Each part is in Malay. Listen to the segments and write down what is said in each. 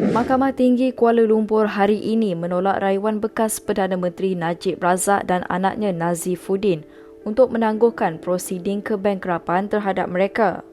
Mahkamah Tinggi Kuala Lumpur hari ini menolak rayuan bekas Perdana Menteri Najib Razak dan anaknya Nazifuddin untuk menangguhkan prosiding kebangkrapan terhadap mereka.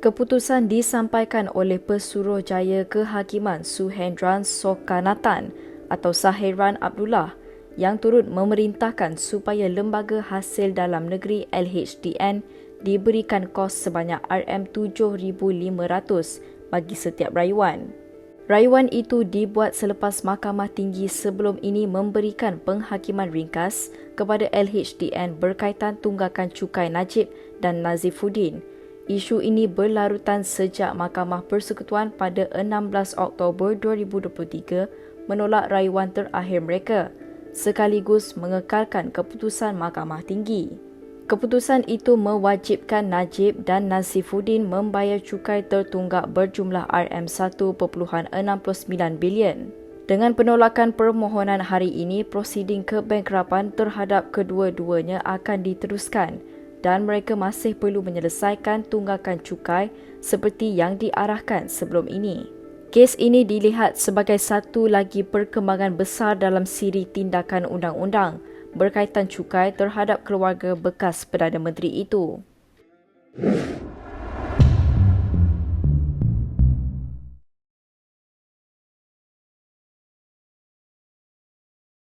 Keputusan disampaikan oleh Pesuruhjaya Kehakiman Suhendran Sokanatan atau Sahiran Abdullah yang turut memerintahkan supaya Lembaga Hasil Dalam Negeri LHDN diberikan kos sebanyak RM7,500 bagi setiap rayuan. Rayuan itu dibuat selepas Mahkamah Tinggi sebelum ini memberikan penghakiman ringkas kepada LHDN berkaitan tunggakan cukai Najib dan Nazifuddin. Isu ini berlarutan sejak Mahkamah Persekutuan pada 16 Oktober 2023 menolak rayuan terakhir mereka sekaligus mengekalkan keputusan Mahkamah Tinggi. Keputusan itu mewajibkan Najib dan Nasifuddin membayar cukai tertunggak berjumlah RM1.69 bilion. Dengan penolakan permohonan hari ini, prosiding kebangkrapan terhadap kedua-duanya akan diteruskan dan mereka masih perlu menyelesaikan tunggakan cukai seperti yang diarahkan sebelum ini. Kes ini dilihat sebagai satu lagi perkembangan besar dalam siri tindakan undang-undang berkaitan cukai terhadap keluarga bekas Perdana Menteri itu.